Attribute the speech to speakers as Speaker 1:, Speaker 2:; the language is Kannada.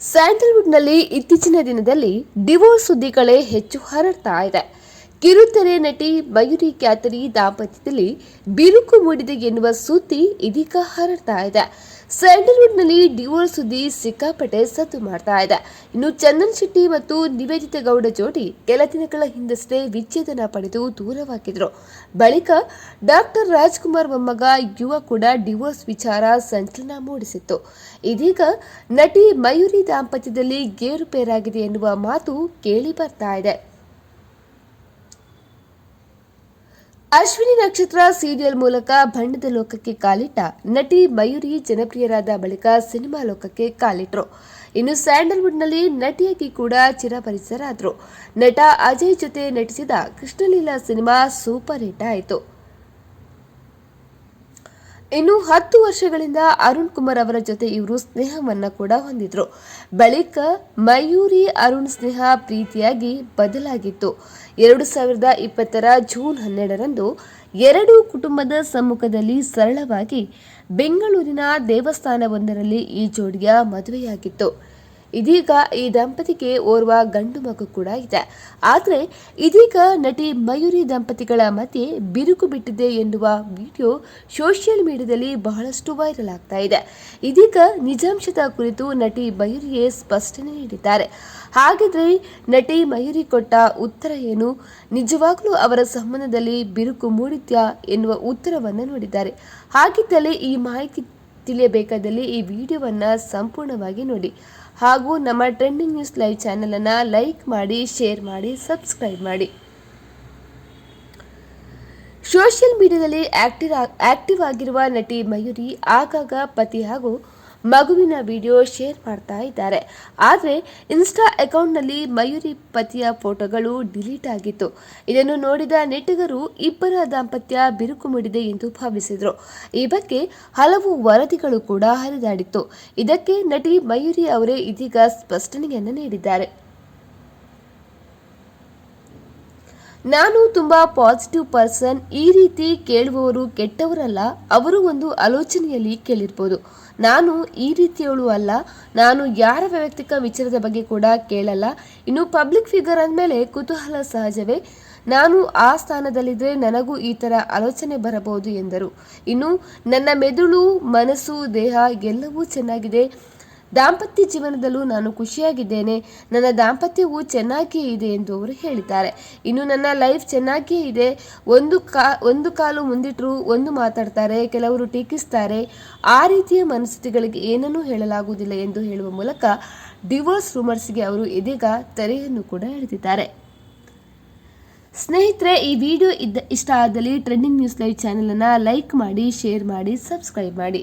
Speaker 1: ಸ್ಯಾಂಡಲ್ವುಡ್ನಲ್ಲಿ ಇತ್ತೀಚಿನ ದಿನದಲ್ಲಿ ಡಿವೋರ್ಸ್ ಸುದ್ದಿಗಳೇ ಹೆಚ್ಚು ಹರಡ್ತಾ ಇದೆ. ಕಿರುತೆರೆ ನಟಿ ಮಯೂರಿ ಕ್ಯಾತರಿ ದಾಂಪತ್ಯದಲ್ಲಿ ಬಿರುಕು ಮೂಡಿದೆ ಎನ್ನುವ ಸುದ್ದಿ ಇದೀಗ ಹರಡ್ತಾ ಇದೆ. ಸ್ಯಾಂಡಲ್ವುಡ್ನಲ್ಲಿ ಡಿವೋರ್ಸ್ ಸುದ್ದಿ ಸಿಕ್ಕಾಪಟ್ಟೆ ಸದ್ದು ಮಾಡ್ತಾ ಇದೆ. ಇನ್ನು ಚಂದನ್ ಶೆಟ್ಟಿ ಮತ್ತು ನಿವೇದಿತ ಗೌಡ ಜೋಡಿ ಕೆಲ ದಿನಗಳ ಹಿಂದಷ್ಟೇ ವಿಚ್ಛೇದನ ಪಡೆದು ದೂರವಾಗಿದ್ರು ಬಳಿಕ ಡಾಕ್ಟರ್ ರಾಜ್ಕುಮಾರ್ ಮೊಮ್ಮಗ ಯುವ ಕೂಡ ಡಿವೋರ್ಸ್ ವಿಚಾರ ಸಂಚಲನ ಮೂಡಿಸಿತ್ತು. ಇದೀಗ ನಟಿ ಮಯೂರಿ ದಾಂಪತ್ಯದಲ್ಲಿ ಗೇರುಪೇರಾಗಿದೆ ಎನ್ನುವ ಮಾತು ಕೇಳಿ ಬರ್ತಾ ಇದೆ. ಅಶ್ವಿನಿ ನಕ್ಷತ್ರ ಸೀರಿಯಲ್ ಮೂಲಕ ಬಣ್ಣದ ಲೋಕಕ್ಕೆ ಕಾಲಿಟ್ಟ ನಟಿ ಮಯೂರಿ ಜನಪ್ರಿಯರಾದ ಬಳಿಕ ಸಿನಿಮಾ ಲೋಕಕ್ಕೆ ಕಾಲಿಟ್ರು. ಇನ್ನು ಸ್ಯಾಂಡಲ್ವುಡ್ನಲ್ಲಿ ನಟಿಯಾಗಿ ಕೂಡ ಚಿರಪರಿಚಿತರಾದರು. ನಟ ಅಜಯ್ ಜೊತೆ ನಟಿಸಿದ ಕೃಷ್ಣಲೀಲಾ ಸಿನಿಮಾ ಸೂಪರ್ ಹಿಟ್ ಆಯಿತು. ಇನ್ನು ಹತ್ತು ವರ್ಷಗಳಿಂದ ಅರುಣ್ ಕುಮಾರ್ ಅವರ ಜೊತೆ ಇವರು ಸ್ನೇಹವನ್ನ ಕೂಡ ಹೊಂದಿದ್ರು. ಬಳಿಕ ಮಯೂರಿ ಅರುಣ್ ಸ್ನೇಹ ಪ್ರೀತಿಯಾಗಿ ಬದಲಾಗಿತ್ತು. ಎರಡು ಸಾವಿರದ ಇಪ್ಪತ್ತರ ಜೂನ್ ಹನ್ನೆರಡರಂದು ಎರಡು ಕುಟುಂಬದ ಸಮ್ಮುಖದಲ್ಲಿ ಸರಳವಾಗಿ ಬೆಂಗಳೂರಿನ ದೇವಸ್ಥಾನವೊಂದರಲ್ಲಿ ಈ ಜೋಡಿಯ ಮದುವೆಯಾಗಿತ್ತು. ಇದೀಗ ಈ ದಂಪತಿಗೆ ಓರ್ವ ಗಂಡು ಮಗು ಕೂಡ ಇದೆ. ಆದರೆ ಇದೀಗ ನಟಿ ಮಯೂರಿ ದಂಪತಿಗಳ ಮಧ್ಯೆ ಬಿರುಕು ಬಿಟ್ಟಿದೆ ಎನ್ನುವ ವಿಡಿಯೋ ಸೋಷಿಯಲ್ ಮೀಡಿಯಾದಲ್ಲಿ ಬಹಳಷ್ಟು ವೈರಲ್ ಆಗ್ತಾ ಇದೆ. ಇದೀಗ ನಿಜಾಂಶದ ಕುರಿತು ನಟಿ ಮಯೂರಿಯೇ ಸ್ಪಷ್ಟನೆ ನೀಡಿದ್ದಾರೆ. ಹಾಗಿದ್ರೆ ನಟಿ ಮಯೂರಿ ಕೊಟ್ಟ ಉತ್ತರ ಏನು? ನಿಜವಾಗ್ಲೂ ಅವರ ಸಂಬಂಧದಲ್ಲಿ ಬಿರುಕು ಮೂಡಿದ್ಯಾ ಎನ್ನುವ ಉತ್ತರವನ್ನು ನೋಡಿದ್ದಾರೆ. ಹಾಗಿದ್ದಲ್ಲಿ ಈ ಮಾಹಿತಿ ತಿಳಿಯಬೇಕಾದಲ್ಲಿ ಈ ವಿಡಿಯೋವನ್ನು ಸಂಪೂರ್ಣವಾಗಿ ನೋಡಿ. ಹಾಗೂ ನಮ್ಮ ಟ್ರೆಂಡಿಂಗ್ ನ್ಯೂಸ್ ಲೈವ್ ಚಾನಲನ್ನು ಲೈಕ್ ಮಾಡಿ ಶೇರ್ ಮಾಡಿ ಸಬ್ಸ್ಕ್ರೈಬ್ ಮಾಡಿ. ಸೋಷಿಯಲ್ ಮೀಡಿಯಾದಲ್ಲಿ ಆಕ್ಟಿವ್ ಆಕ್ಟಿವ್ ಆಗಿರುವ ನಟಿ ಮಯೂರಿ ಆಗಾಗ ಪತಿ ಹಾಗೂ ಮಗುವಿನ ವಿಡಿಯೋ ಶೇರ್ ಮಾಡ್ತಾ ಇದ್ದಾರೆ. ಆದರೆ ಇನ್ಸ್ಟಾ ಅಕೌಂಟ್ನಲ್ಲಿ ಮಯೂರಿ ಪತಿಯ ಫೋಟೋಗಳು ಡಿಲೀಟ್ ಆಗಿತ್ತು. ಇದನ್ನು ನೋಡಿದ ನೆಟ್ಟಿಗರು, ಇಬ್ಬರ ದಾಂಪತ್ಯ ಬಿರುಕು ಮೂಡಿದೆ ಎಂದು ಭಾವಿಸಿದರು. ಈ ಬಗ್ಗೆ ಹಲವು ವರದಿಗಳು ಕೂಡ ಹರಿದಾಡಿತ್ತು. ಇದಕ್ಕೆ ನಟಿ ಮಯೂರಿ ಅವರೇ ಇದೀಗ ಸ್ಪಷ್ಟನೆಯನ್ನು ನೀಡಿದ್ದಾರೆ. ನಾನು ತುಂಬಾ ಪಾಸಿಟಿವ್ ಪರ್ಸನ್ ಈ ರೀತಿ ಕೇಳುವವರು ಕೆಟ್ಟವರಲ್ಲ, ಅವರು ಒಂದು ಆಲೋಚನೆಯಲ್ಲಿ ಕೇಳಿರ್ಬೋದು. ನಾನು ಈ ರೀತಿಯವಳು ಅಲ್ಲ, ನಾನು ಯಾರ ವೈಯಕ್ತಿಕ ವಿಚಾರದ ಬಗ್ಗೆ ಕೂಡ ಕೇಳಲ್ಲ. ಇನ್ನು ಪಬ್ಲಿಕ್ ಫಿಗರ್ ಅಂದಮೇಲೆ ಕುತೂಹಲ ಸಹಜವೇ, ನಾನು ಆ ಸ್ಥಾನದಲ್ಲಿದ್ದರೆ ನನಗೂ ಈ ಥರ ಆಲೋಚನೆ ಬರಬಹುದು ಎಂದರು. ಇನ್ನು ನನ್ನ ಮೆದುಳು, ಮನಸ್ಸು, ದೇಹ ಎಲ್ಲವೂ ಚೆನ್ನಾಗಿದೆ. ದಾಂಪತ್ಯ ಜೀವನದಲ್ಲೂ ನಾನು ಖುಷಿಯಾಗಿದ್ದೇನೆ. ನನ್ನ ದಾಂಪತ್ಯವು ಚೆನ್ನಾಗಿಯೇ ಇದೆ ಎಂದು ಅವರು ಹೇಳಿದ್ದಾರೆ. ಇನ್ನು ನನ್ನ ಲೈಫ್ ಚೆನ್ನಾಗಿಯೇ ಇದೆ. ಒಂದು ಕಾ, ಒಂದು ಕಾಲು ಮುಂದಿಟ್ಟರು ಒಂದು ಮಾತಾಡ್ತಾರೆ, ಕೆಲವರು ಟೀಕಿಸ್ತಾರೆ. ಆ ರೀತಿಯ ಮನಸ್ಥಿತಿಗಳಿಗೆ ಏನನ್ನೂ ಹೇಳಲಾಗುವುದಿಲ್ಲ ಎಂದು ಹೇಳುವ ಮೂಲಕ ಡಿವೋರ್ಸ್ ರೂಮರ್ಸ್ಗೆ ಅವರು ಇದೀಗ ತೆರೆಯನ್ನು ಕೂಡ ಎಳೆದಿದ್ದಾರೆ. ಸ್ನೇಹಿತರೆ, ಈ ವಿಡಿಯೋ ಇದ್ದ ಇಷ್ಟ ಆದಲ್ಲಿ ಟ್ರೆಂಡಿಂಗ್ ನ್ಯೂಸ್ ಲೈವ್ ಚಾನೆಲನ್ನು ಲೈಕ್ ಮಾಡಿ, ಶೇರ್ ಮಾಡಿ, ಸಬ್ಸ್ಕ್ರೈಬ್ ಮಾಡಿ.